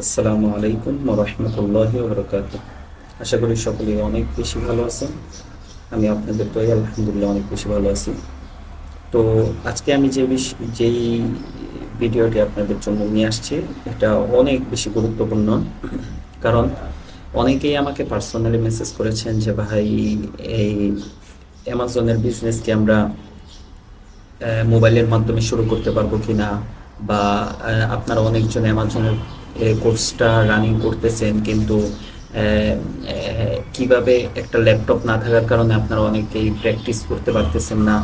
আসসালামু আলাইকুম রহমতুল্লাহি বরকাত আশা করি সকলেই অনেক বেশি ভালো আছেন। আমি আপনাদের তো আলহামদুলিল্লাহ অনেক বেশি ভালো আছি। তো আজকে আমি যে যেই ভিডিওটি আপনাদের জন্য নিয়ে আসছি, এটা অনেক বেশি গুরুত্বপূর্ণ। কারণ অনেকেই আমাকে পার্সোনালি মেসেজ করেছেন যে, ভাই, এই অ্যামাজনের বিজনেস কি আমরা মোবাইলের মাধ্যমে শুরু করতে পারব কিনা? বা আপনারা অনেকজন অ্যামাজনের কোর্সটা রানিং করতেছেন, কিন্তু কীভাবে একটা ল্যাপটপ না থাকার কারণে আপনারা অনেকেই প্র্যাকটিস করতে পারতেছেন না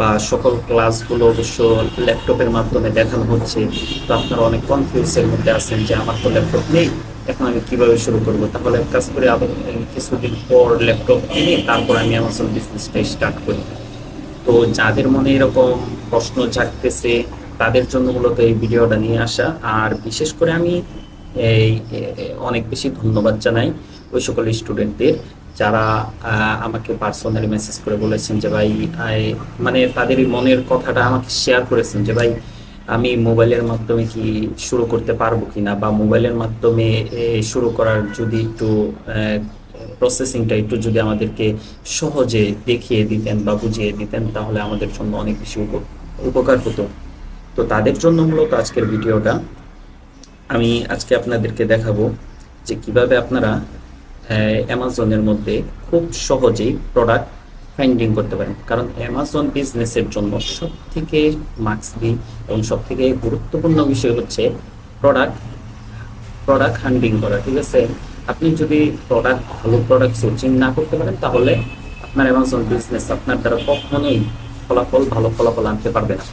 বা সকল ক্লাসগুলো অবশ্য ল্যাপটপের মাধ্যমে দেখানো হচ্ছে, তো আপনারা অনেক কনফিউজের মধ্যে আছেন যে আমার তো ল্যাপটপ নেই, এখন আমি কীভাবে শুরু করব? তাহলে কাজ করে আবার কিছুদিন পর ল্যাপটপ কিনে তারপর আমি অ্যামাজন বিজনেসটা স্টার্ট করি। তো যাদের মনে এরকম প্রশ্ন জাগতেছে তাদের জন্য মূলত এই ভিডিওটা নিয়ে আসা। আর বিশেষ করে আমি এই অনেক বেশি ধন্যবাদ জানাই ওই সকল স্টুডেন্টদের যারা আমাকে পার্সোনালি মেসেজ করে বলেছেন যে, ভাই মানে তাদের মনের কথাটা আমাকে শেয়ার করেছেন যে, ভাই, আমি মোবাইলের মাধ্যমে কি শুরু করতে পারব কিনা? বা মোবাইলের মাধ্যমে শুরু করার যদি একটু প্রসেসিংটা একটু যদি আমাদেরকে সহজে দেখিয়ে দিতেন বা বুঝিয়ে দিতেন, তাহলে আমাদের জন্য অনেক বেশি উপ- উপকার হতো। তো তাদের জন্য মূলত আজকের ভিডিওটা আমি আজকে আপনাদেরকে দেখাবো যে কীভাবে আপনারা অ্যামাজনের মধ্যে খুব সহজেই প্রোডাক্ট ফাইন্ডিং করতে পারেন। কারণ অ্যামাজন বিজনেসের জন্য সব থেকে মাক্সবি এবং সব থেকে গুরুত্বপূর্ণ বিষয় হচ্ছে প্রোডাক্ট প্রোডাক্ট হান্ডিং করা, ঠিক আছে? আপনি যদি প্রোডাক্ট ভালো প্রোডাক্ট সোর্সিং না করতে পারেন, তাহলে আপনার অ্যামাজন বিজনেস আপনার দ্বারা কখনোই ফলাফল, ভালো ফলাফল আনতে পারবে না।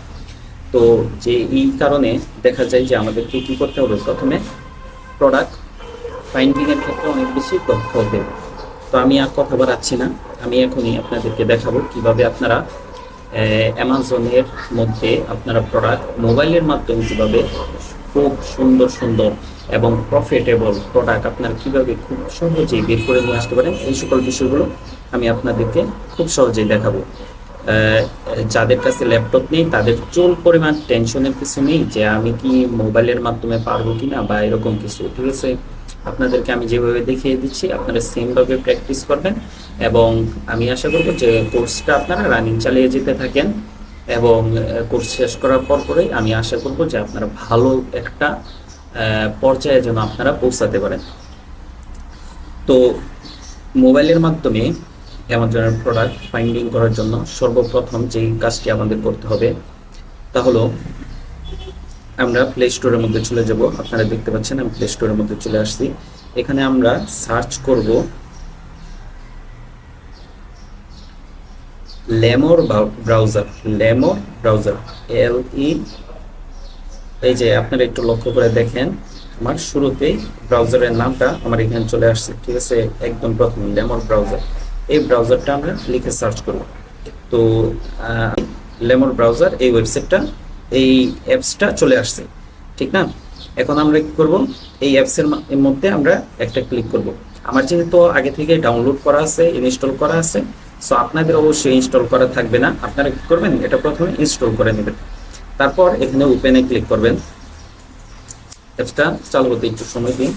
তো যে এই কারণে দেখা যায় যে আমাদেরকে কি করতে হবে? প্রথমে প্রোডাক্ট ফাইন্ডিংয়ের ক্ষেত্রে অনেক বেশি দক্ষ হতে হবে। তো আমি আর কথা বাড়াচ্ছি না। আমি এখনই আপনাদেরকে দেখাবো কীভাবে আপনারা অ্যামাজনের মধ্যে আপনারা প্রোডাক্ট মোবাইলের মাধ্যমে কীভাবে খুব সুন্দর সুন্দর এবং প্রফিটেবল প্রোডাক্ট আপনারা কীভাবে খুব সহজেই বের করে নিয়ে আসতে পারেন, এই সকল বিষয়গুলো আমি আপনাদেরকে খুব সহজেই দেখাবো। যাদের কাছে ল্যাপটপ নেই, তাদের চুল পরিমাণ টেনশনের কিছু নেই যে আমি কি মোবাইলের মাধ্যমে পারব কিনা বা এরকম কিছু, ঠিক আছে? আপনাদেরকে আমি যেভাবে দেখিয়ে দিচ্ছি, আপনারা সেমভাবে প্র্যাকটিস করবেন এবং আমি আশা করব যে কোর্সটা আপনারা রানিং চালিয়ে যেতে থাকেন এবং কোর্স শেষ করার পর পরেই আমি আশা করব যে আপনারা ভালো একটা পর্যায়ে যেন আপনারা পৌঁছাতে পারেন। তো মোবাইলের মাধ্যমে অ্যামাজনের প্রোডাক্ট ফাইন্ডিং করার জন্য সর্বপ্রথম যেই কাজটি আমাদের করতে হবে তা হলো আমরা প্লে স্টোরের মধ্যে চলে যাব। আপনারা দেখতে পাচ্ছেন আমি প্লে স্টোরের মধ্যে চলে আসছি। এখানে আমরা সার্চ করব লেমোর ব্রাউজার লেমোর ব্রাউজার এল ই এই যে আপনারা একটু লক্ষ্য করে দেখেন, আমার শুরুতেই ব্রাউজারের নামটা আমার এখানে চলে আসছে। ঠিক আছে? একদম প্রথম লেমোর ব্রাউজার এই ব্রাউজারটা আমরা লিখে সার্চ করব। তো লেমোর ব্রাউজার এই ওয়েবসাইটটা এই অ্যাপসটা চলে আসছে, ঠিক না? এখন আমরা কি করব? এই অ্যাপসের মধ্যে আমরা একটা ক্লিক করব। আমার যেহেতু আগে থেকে ডাউনলোড করা আছে ইনস্টল করা আছে সো আপনাদের অবশ্যই ইনস্টল করা থাকবে না। আপনারা কি করবেন? এটা প্রথমে ইনস্টল করে নেবেন। তারপর এখানে ওপেনে ক্লিক করবেন। অ্যাপসটা চালু হতে একটু সময় দিন।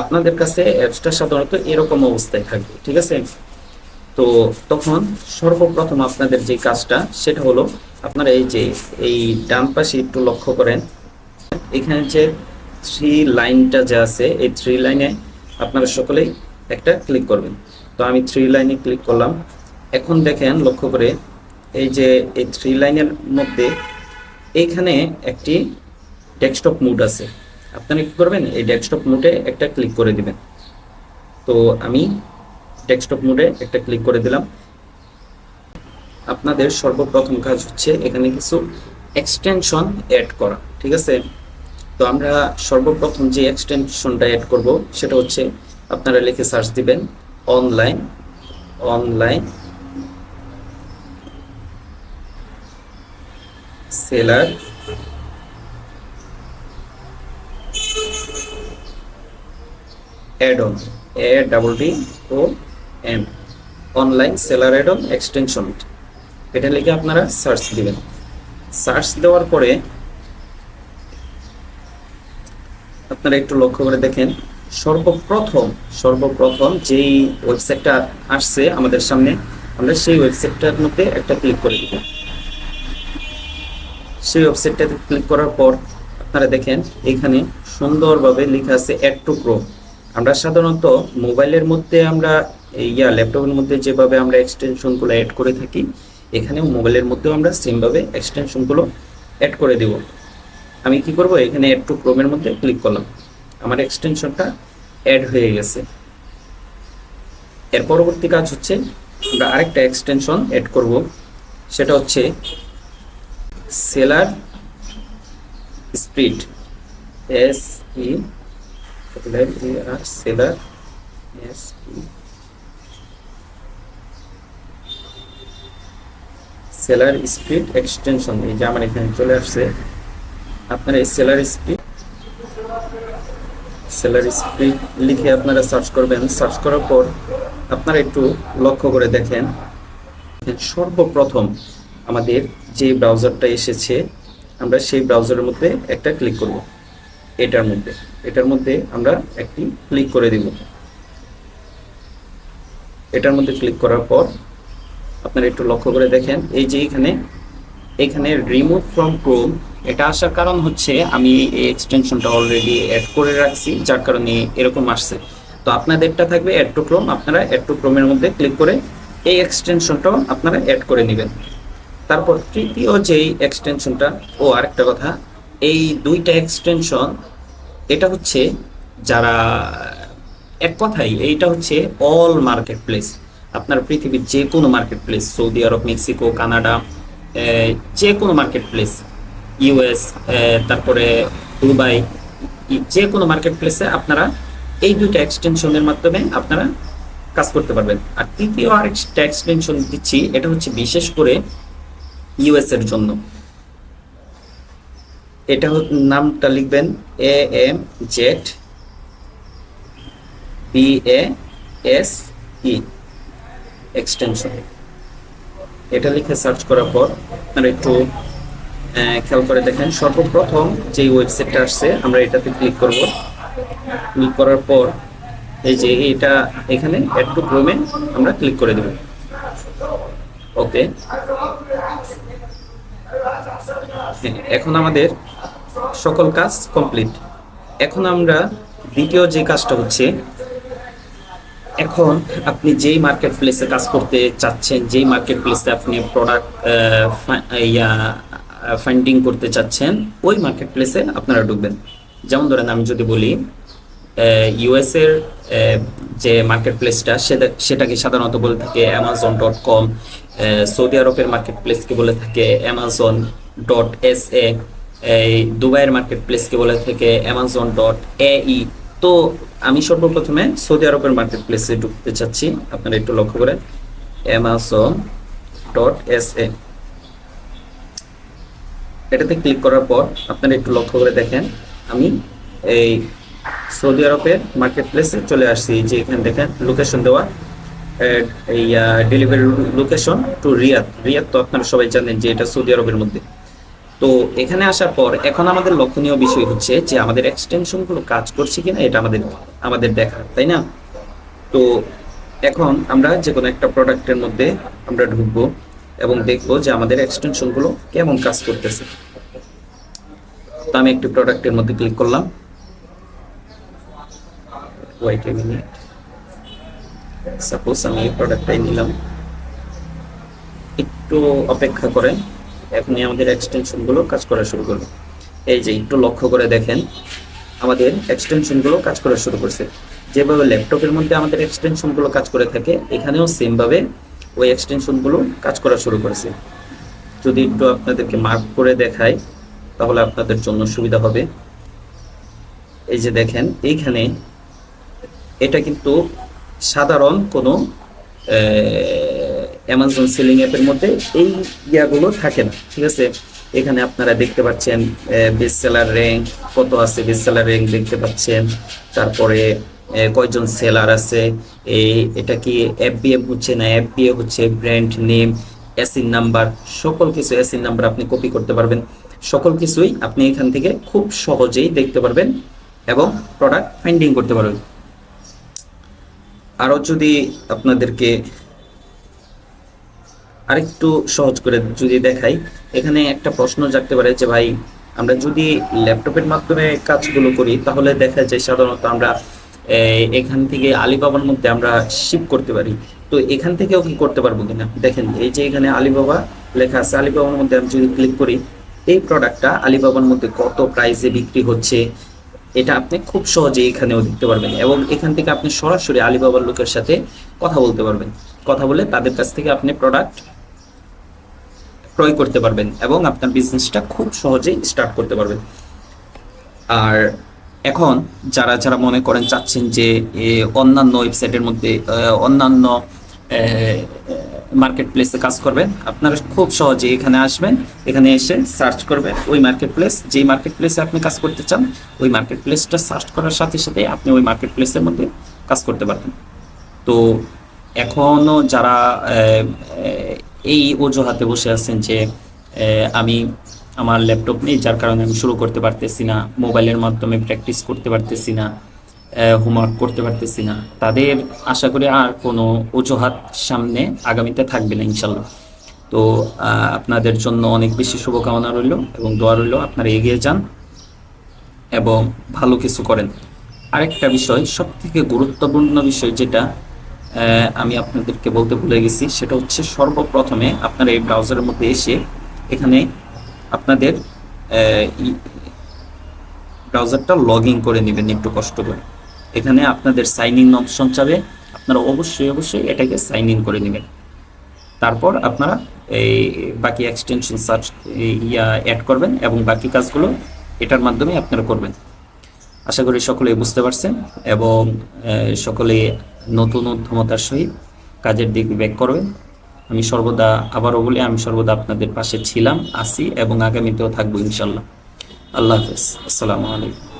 আপনাদের কাছে অ্যাপসটা সাধারণত এরকম অবস্থায় থাকবে, ঠিক আছে? তো তখন সর্বপ্রথম আপনাদের যে কাজটা, সেটা হলো আপনারা এই যে, এই ডান পাশে একটু লক্ষ্য করেন। এখানে যে থ্রি লাইনটা যে আছে, এই থ্রি লাইনে আপনারা সকলেই একটা ক্লিক করবেন। তো আমি থ্রি লাইনে ক্লিক করলাম। এখন দেখেন, লক্ষ্য করে এই যে, এই থ্রি লাইনের মধ্যে এইখানে একটি ডেস্কটপ মুড আছে। আপনারা কি করবেন? এই ডেস্কটপ মুডে একটা ক্লিক করে দিবেন। তো আমি ডেস্কটপ মোডে একটা ক্লিক করে দিলাম। আপনাদের সর্বপ্রথম কাজ হচ্ছে এখানে কিছু এক্সটেনশন অ্যাড করা, ঠিক আছে? তো আমরা সর্বপ্রথম যে এক্সটেনশনটা অ্যাড করব, সেটা হচ্ছে আপনারা লিখে সার্চ দিবেন online online seller add on A double D O M online seller add on extension এটা লিখে আপনারা সার্চ দিবেন। সার্চ দেওয়ার পরে আপনারা একটু লক্ষ্য করে দেখেন, সর্বপ্রথম সর্বপ্রথম যেই ওয়েবসাইটটা আসছে আমাদের সামনে, আমরা সেই ওয়েবসাইটটার মধ্যে একটা ক্লিক করে দিব সেই ওয়েবসাইটটাতে ক্লিক করার পর আপনারা দেখেন, এখানে সুন্দরভাবে লেখা আছে অ্যাড টু ক্রোম আমরা সাধারণত মোবাইলের মধ্যে আমরা ইয়া, ল্যাপটপের মধ্যে যেভাবে আমরা এক্সটেনশনগুলো অ্যাড করে থাকি, এখানেও মোবাইলের মধ্যেও আমরা সেমভাবে এক্সটেনশনগুলো অ্যাড করে দিব। আমি কি করব? এখানে অ্যাড টু ক্রোমের মধ্যে ক্লিক করলাম। আমার এক্সটেনশনটা অ্যাড হয়ে গেছে। এর পরবর্তী কাজ হচ্ছে আমরা আরেকটা এক্সটেনশন অ্যাড করব। সেটা হচ্ছে seller speed S E R seller S E seller speed extension এই যে আমার এখানে চলে আসছে। আপনারা এই সেলার স্পিড সেলার স্পিড লিখে আপনারা সার্চ করবেন। সার্চ করার পর আপনারা একটু লক্ষ্য করে দেখেন। সর্বপ্রথম আমাদের যে ব্রাউজারটা এসেছে আমরা সেই ব্রাউজারের মধ্যে একটা ক্লিক করব। এটার মধ্যে। এটার মধ্যে আমরা একটি ক্লিক করে দিব। এটার মধ্যে ক্লিক করার পর আপনারা একটু লক্ষ্য করে দেখেন, এই যে এখানে এখানে রিমুভ ফ্রম ক্রোম এটা আসার কারণ হচ্ছে আমি এই এক্সটেনশনটা অলরেডি অ্যাড করে রাখছি, যার কারণে এরকম আসছে। তো আপনাদেরটা থাকবে অ্যাড টু ক্রোম আপনারা অ্যাড টু ক্রোমের মধ্যে ক্লিক করে এই এক্সটেনশনটাও আপনারা অ্যাড করে নেবেন। তারপর তৃতীয় যেই এক্সটেনশনটা ও আরেকটা কথা এই দুইটা এক্সটেনশন এটা হচ্ছে যারা, এক কথাই এইটা হচ্ছে অল মার্কেট প্লেস আপনার পৃথিবীর যে কোনো market place Saudi Arab, Mexico, Canada যে কোনো মার্কেট প্লেস ইউএস তারপরে দুবাই যে কোনো মার্কেট প্লেসে আপনারা এই দুইটা এক্সটেনশনের মাধ্যমে আপনারা কাজ করতে পারবেন। আর তৃতীয় আরেকটা এক্সটেনশন দিচ্ছি, এটা হচ্ছে বিশেষ করে ইউএস এর জন্য। এটা নামটা লিখবেন A M Z B A S E extension এটা লিখে সার্চ করার পর আপনারা একটু খেয়াল করে দেখেন। সর্বপ্রথম যে ওয়েবসাইটটা আসছে, আমরা এটাতে ক্লিক করব। ক্লিক করার পর এই যে এটা এখানে একটু ক্রমে আমরা ক্লিক করে দেব। ওকে এখন আমাদের সকল কাজ কমপ্লিট। এখন আমরা দ্বিতীয় যে কাজটা হচ্ছে, এখন আপনি যেই মার্কেট প্লেসে কাজ করতে চাচ্ছেন, যেই মার্কেট প্লেসে আপনি প্রোডাক্ট ইয়া ফান্ডিং করতে চাচ্ছেন, ওই মার্কেট প্লেসে আপনারা ঢুকবেন। যেমন ধরেন আমি যদি বলি ইউএসের যে মার্কেট প্লেসটা সেটা, সেটাকে সাধারণত বলে থাকে অ্যামাজন ডট কম সৌদি আরবের মার্কেট প্লেসকে বলে থাকে অ্যামাজন ডট এস এ এই দুবাইয়ের মার্কেট প্লেসকে বলে থাকে অ্যামাজন ডট ই তো আমি সর্বপ্রথমে সৌদি আরবের মার্কেট প্লেসে ঢুকতে চাচ্ছি, আপনারা একটু লক্ষ্য করেন। অ্যামাজন ডট এস এ এটাতে ক্লিক করার পর আপনারা একটু লক্ষ্য করে দেখেন, আমি এই সৌদি আরবের মার্কেট প্লেসে চলে আসছি যে এখানে দেখেন লোকেশন দেওয়া delivery location to Riyadh Riyadh তো আপনারা সবাই জানেন যে এটা সৌদি আরবের মধ্যে। তো এখানে আসার পর এখন আমাদের লক্ষণীয় বিষয় হচ্ছে যে আমাদের এক্সটেনশনগুলো কাজ করছে কিনা এটা আমাদের আমাদের দেখা, তাই না? তো এখন আমরা যে কোনো একটা প্রোডাক্টের মধ্যে আমরা ঢুকবো এবং দেখব যে আমাদের এক্সটেনশনগুলো কেমন কাজ করতেছে। তো আমি একটি প্রোডাক্টের মধ্যে ক্লিক করলাম। ওয়াইট সাপোজ আমি এই প্রোডাক্টটাই নিলাম। একটু অপেক্ষা করেন। এখনই আমাদের এক্সটেনশনগুলো কাজ করা শুরু করবে। এই যে একটু লক্ষ্য করে দেখেন, আমাদের এক্সটেনশনগুলো কাজ করা শুরু করছে। যেভাবে ল্যাপটপের মধ্যে আমাদের এক্সটেনশনগুলো কাজ করে থাকে, এখানেও সেমভাবে ওই এক্সটেনশনগুলো কাজ করা শুরু করেছে। যদি একটু আপনাদেরকে মার্ক করে দেখাই, তাহলে আপনাদের জন্য সুবিধা হবে। এই যে দেখেন, এইখানে এটা কিন্তু সাধারণ কোনো অ্যামাজন সেলিং অ্যাপের মধ্যে এই ইয়াগুলো থাকে না, ঠিক আছে? এখানে আপনারা দেখতে পাচ্ছেন বেস্ট সেলার র্যাঙ্ক কত আছে বেস্ট সেলার র্যাঙ্ক দেখতে পাচ্ছেন, তারপরে কয়জন সেলার আছে এই এটা কি এফ এফবিএম হচ্ছে না এফবিএ হচ্ছে ব্র্যান্ড নেম এসিন নাম্বার সকল কিছু এসিন নাম্বার আপনি কপি করতে পারবেন। সকল কিছুই আপনি এখান থেকে খুব সহজেই দেখতে পারবেন এবং প্রোডাক্ট ফাইন্ডিং করতে পারবেন। আরও যদি আপনাদেরকে আরেকটু সহজ করে যদি দেখাই, এখানে একটা প্রশ্ন জাগতে পারে যে ভাই, আমরা যদি ল্যাপটপের মাধ্যমে কাজগুলো করি, তাহলে দেখা যায় সাধারণত আমরা এখান থেকে আলিবাবার মধ্যে আমরা শিপ করতে পারি। তো এখান থেকেও কি করতে পারব কিনা? দেখেন, এই যে এখানে আলিবাবা লেখা আছে, আলিবাবার মধ্যে আমি যদি ক্লিক করি, এই প্রোডাক্টটা আলিবাবার মধ্যে কত প্রাইসে বিক্রি হচ্ছে, এটা আপনি খুব সহজেই এখানেও দেখতে পারবেন এবং এখান থেকে আপনি সরাসরি আলিবাবার লোকের সাথে কথা বলতে পারবেন। কথা বলে তাদের কাছ থেকে আপনি প্রোডাক্ট ক্রয় করতে পারবেন এবং আপনার বিজনেসটা খুব সহজেই স্টার্ট করতে পারবেন। আর এখন যারা যারা মনে করেন চাচ্ছেন যে অন্যান্য ওয়েবসাইটের মধ্যে অন্যান্য মার্কেট প্লেসে কাজ করবেন, আপনারা খুব সহজে এখানে আসবেন, এখানে এসে সার্চ করবেন, ওই মার্কেট প্লেস যেই মার্কেট প্লেসে আপনি কাজ করতে চান, ওই মার্কেট প্লেসটা সার্চ করার সাথে সাথে আপনি ওই মার্কেট প্লেসের মধ্যে কাজ করতে পারবেন। তো এখনও যারা এই অজুহাতে বসে আছেন যে আমি আমার ল্যাপটপ নেই, যার কারণে আমি শুরু করতে পারতেছি না, মোবাইলের মাধ্যমে প্র্যাকটিস করতে পারতেছি না হোমওয়ার্ক করতে পারতেছি না। তাদের আশা করি আর কোনো অজুহাত সামনে আগামীতে থাকবে না ইনশাল্লাহ তো আপনাদের জন্য অনেক বেশি শুভকামনা রইল এবং দোয়া রইল, আপনারা এগিয়ে যান এবং ভালো কিছু করেন। আরেকটা বিষয় সব থেকে গুরুত্বপূর্ণ বিষয় যেটা আমি আপনাদেরকে বলতে ভুলে গেছি, সেটা হচ্ছে সর্বপ্রথমে আপনারা এই ব্রাউজারের মধ্যে এসে এখানে আপনাদের ব্রাউজারটা লগ ইন করে নেবেন একটু কষ্ট করে। এখানে আপনাদের সাইন ইন অপশন চাবে, আপনারা অবশ্যই অবশ্যই এটাকে সাইন ইন করে নেবেন। তারপর আপনারা এই বাকি এক্সটেনশন সার্চ ইয়া অ্যাড করবেন এবং বাকি কাজগুলো এটার মাধ্যমে আপনারা করবেন। আশা করি সকলে বুঝতে পারছেন এবং সকলে নতুন উদ্যমতার সহিত কাজের দিক ব্যাক করবে। আমি সর্বদা আবারও বলি, আমি সর্বদা আপনাদের পাশে ছিলাম আসি এবং আগামীতেও থাকব ইনশাল্লাহ আল্লাহ হাফেজ। আসসালামু আলাইকুম।